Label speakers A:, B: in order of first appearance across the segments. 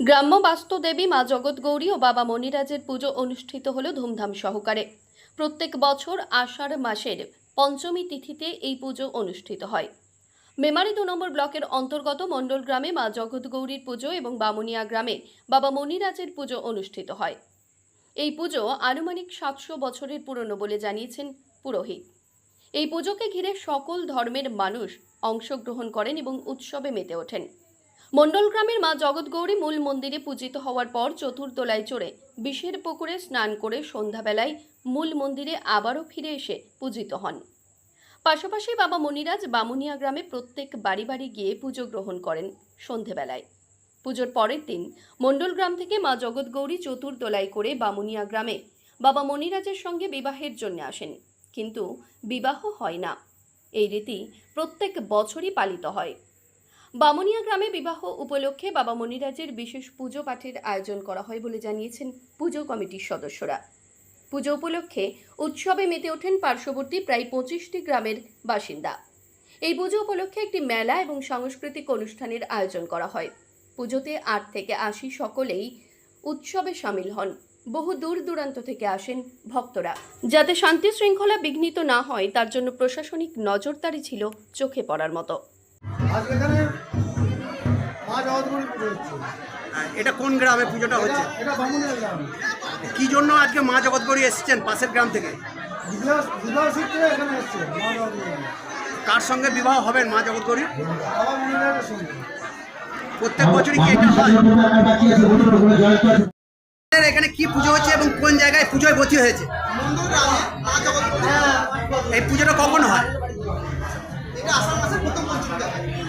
A: গ্রাম্য বাস্তুদেবী মা জগৎগৌরী ও বাবা মণিরাজের পুজো অনুষ্ঠিত হলো ধুমধাম সহকারে। প্রত্যেক বছর আষাঢ় মাসের পঞ্চমী তিথিতে এই পুজো অনুষ্ঠিত হয়। মেমারি দু নম্বর ব্লকের অন্তর্গত মণ্ডল গ্রামে মা জগৎগৌরীর পুজো এবং বামুনিয়া গ্রামে বাবা মণিরাজের পুজো অনুষ্ঠিত হয়। এই পুজো আনুমানিক সাতশো বছরের পুরনো বলে জানিয়েছেন পুরোহিত। এই পুজোকে ঘিরে সকল ধর্মের মানুষ অংশগ্রহণ করেন এবং উৎসবে মেতে ওঠেন। মণ্ডল গ্রামের মা জগৎগৌরী মূল মন্দিরে পূজিত হওয়ার পর চতুর্দোলায় চড়ে বিষের পুকুরে স্নান করে সন্ধ্যাবেলায় মূল মন্দিরে আবারও ফিরে এসে পূজিত হন। পাশাপাশি বাবা মণিরাজ বামুনিয়া গ্রামে প্রত্যেক বাড়ি বাড়ি গিয়ে পুজো গ্রহণ করেন সন্ধেবেলায় পুজোর পরের দিন মণ্ডল গ্রাম থেকে মা জগৎগৌরী চতুর্দোলায় করে বামুনিয়া গ্রামে বাবা মণিরাজের সঙ্গে বিবাহের জন্য আসেন। কিন্তু বিবাহ হয় না। এই রীতি প্রত্যেক বছরই পালিত হয়। বামুনিয়া গ্রামে বিবাহ উপলক্ষে বাবা মণিরাজের বিশেষ পুজো পাঠের আয়োজন করা হয় বলে জানিয়েছেন পুজো কমিটির সদস্যরা। পুজো উপলক্ষে উৎসবে মেতে ওঠেন পার্শ্ববর্তী প্রায় পঁচিশটি গ্রামের বাসিন্দা। এই পুজো উপলক্ষে একটি মেলা এবং সাংস্কৃতিক অনুষ্ঠানের আয়োজন করা হয়। পুজোতে আট থেকে আশি সকলেই উৎসবে সামিল হন। বহু দূর দূরান্ত থেকে আসেন ভক্তরা। যাতে শান্তি শৃঙ্খলা বিঘ্নিত না হয়, তার জন্য প্রশাসনিক নজরদারি ছিল চোখে পড়ার মতো।
B: আজকে এখানে মা জগৎগুলি পুজো হচ্ছে।
C: এটা কোন গ্রামে পুজোটা হচ্ছে?
B: এটা- এটা বামুনের গ্রাম।
C: কি জন্য আজকে মা জগৎগড়ি এসেছেন পাশের গ্রাম থেকে?
B: বিবাহ বিবাহ সূত্রে এখানে এসছে মা জগৎগুলি
C: কার সঙ্গে বিবাহ হবেন মা জগৎগড়ির
B: বাবা মন্দিরের সঙ্গে।
C: প্রত্যেক বছরই কি এটা হয়? এখানে কি পুজো হচ্ছে এবং কোন জায়গায় পুজোয় ভর্তি হয়েছে? এই পুজোটা কখন হয়?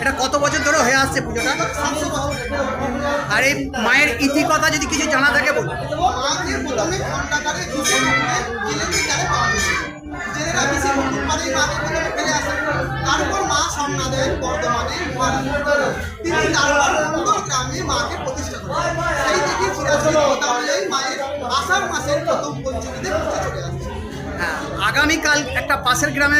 C: এটা কত বছর ধরে হয়ে আসছে পুজোটা? আর এই মায়ের ইতিকথা যদি কিছু জানা থাকে বলুন।
D: মাকে প্রথমে ঘণ্টাকারে ঘুষে ঘুরে জেলেদের জালে পাওয়া গেছে জেলেরা বেশি নতুন বাড়ির মাকে প্রথমে ফেলে আসেন তারপর মা সামনা দেন বর্তমানে তিনি তারপর পুরো গ্রামে মাকে প্রতিষ্ঠা করেন সেই থেকে চিরাচরিত কথা অনুযায়ী মায়ের আষাঢ় মাসের প্রথম পঞ্চমীতে পুজো চলে আসছে
C: হ্যাঁ আগামীকাল একটা পাশের গ্রামে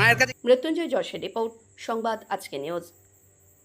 C: মায়ের কাছে
A: মৃত্যুঞ্জয় যশের রিপোর্ট সংবাদ আজকে নিউজ।